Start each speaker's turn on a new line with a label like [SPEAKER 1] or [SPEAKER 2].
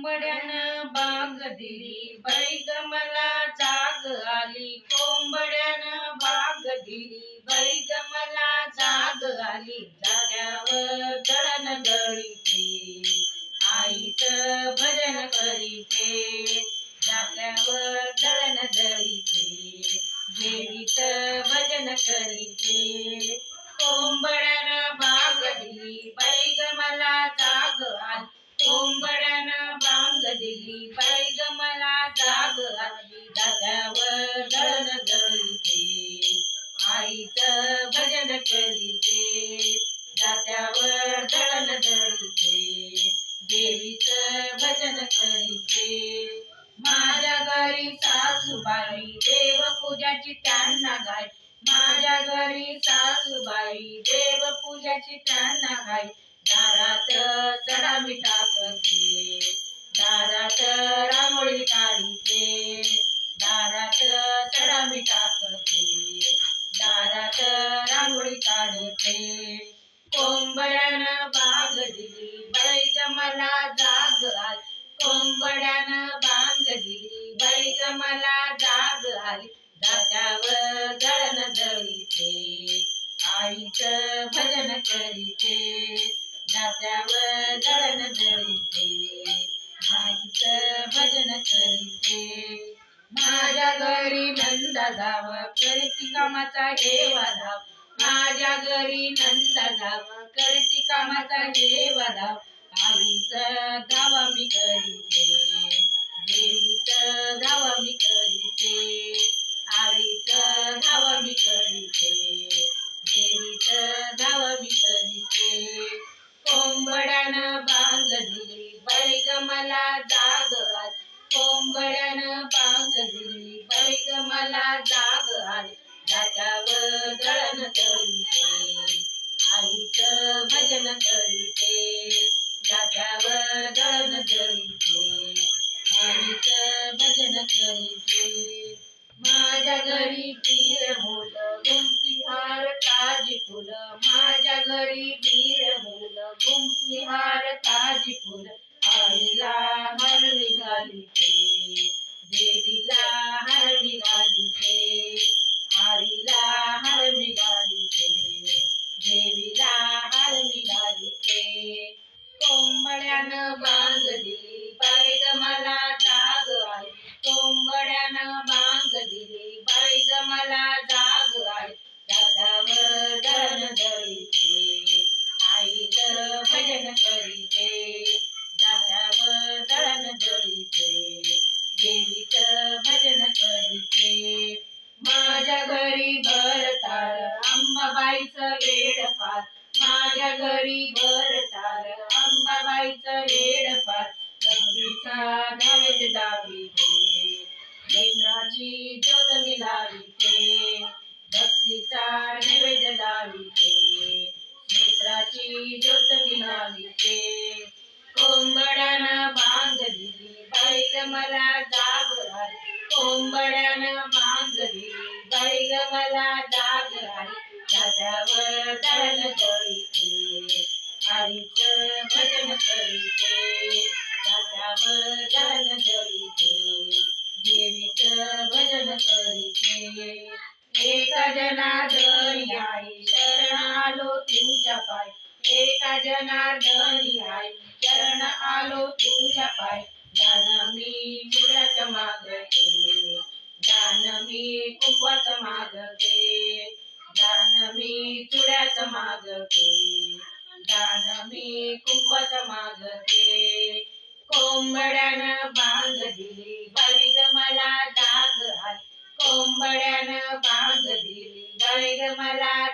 [SPEAKER 1] कोंबड्यानं बाग दिली बैग मला जाग आली. कोंबड्यानं बाग दिली बैग मला जाग आली. जाग्यावर दळण दळीते आईचं भजन करीते. जाग्यावर दळण दळीते देवीचं भजन करीते. कोंबड्यानं बाग दिली बैग मला जाग आली. कोंबड्यानं दिली बैग मला जाग आली दादावर दळण दळीते आईचं भजन करीते दात्यावर दळण दळते देवीचं भजन करीते. माझ्या घरी सासूबाई देव पूजाची त्यांना गाय माझ्या घरी सासूबाई देव पूजाची त्यांना गाय दारात चढा मी टाकते दारात रांगोळी काढते. दारात चढा मी टाकते. दारात रांगोळी काढते. कोंबड्यानं बाग दिली बैग मला जाग आली. कोंबड्यानं बांग दिली बैग मला जाग आली. दात्यावर दळण जळीते. आईचं भजन करीते. दात्यावर दळण जळीते. आईचं भजन करीते. माझ्या घरी नंदा जाव करती कामाचा हेवा धाव. माझ्या घरी नंदा जाव करती कामाचा हेवा धाव. आईचं धावा मी करीते देवीचं धावा मी करीते. दळण दळीते आईचं भजन करीते दाटावर दळण दळीते आईचं भजन करीते माझ्या घरी बीर मुलं गुंफी ताजी फुलं माझ्या घरी बीर मुलं गुंफी ताजी फुलं आईला हरवी घालीते देवीला हरवी कोंबड्यानं बांग दिली मला जाग आहे. कोंबड्यानं बांग दिली मला जाग आली दादावर दळण दळीते आईचं भजन करीते. दादावर दळण दळीते देवीचं भजन करीते. माझ्या घरी भरतार आंबाबाईचं वेड पार माझ्या घरी भरतार अंबाबाईचं वेड पार. गंगीचा नैवेद्य दाविते लेकराची ज्योत मी लाविते भक्तीचा नैवेद्य दाविते नेत्राची ज्योत मी लाविते कोंबड्यानं बांग दिली बैग मला जाग आली कोंबड्यानं बांग दिली बैग मला जाग आली दादावर दळलं दळीते आईचं भजन करीते दादावर दळण जळीते देवीचं भजन करीते. एका जनार्दन आई शरण आलो तुझ्या पाय एका जनार्दन आई शरण आलो तुझ्या पाय. दान मी चुड्याचं मागते दान मी कुकवाचं मागते दान मी चुड्याचं मागते. दान मी खूपच मागते. कोंबड्यानं बांग दिली बैग मला जाग आली कोंबड्यानं बांग दिली बैग मला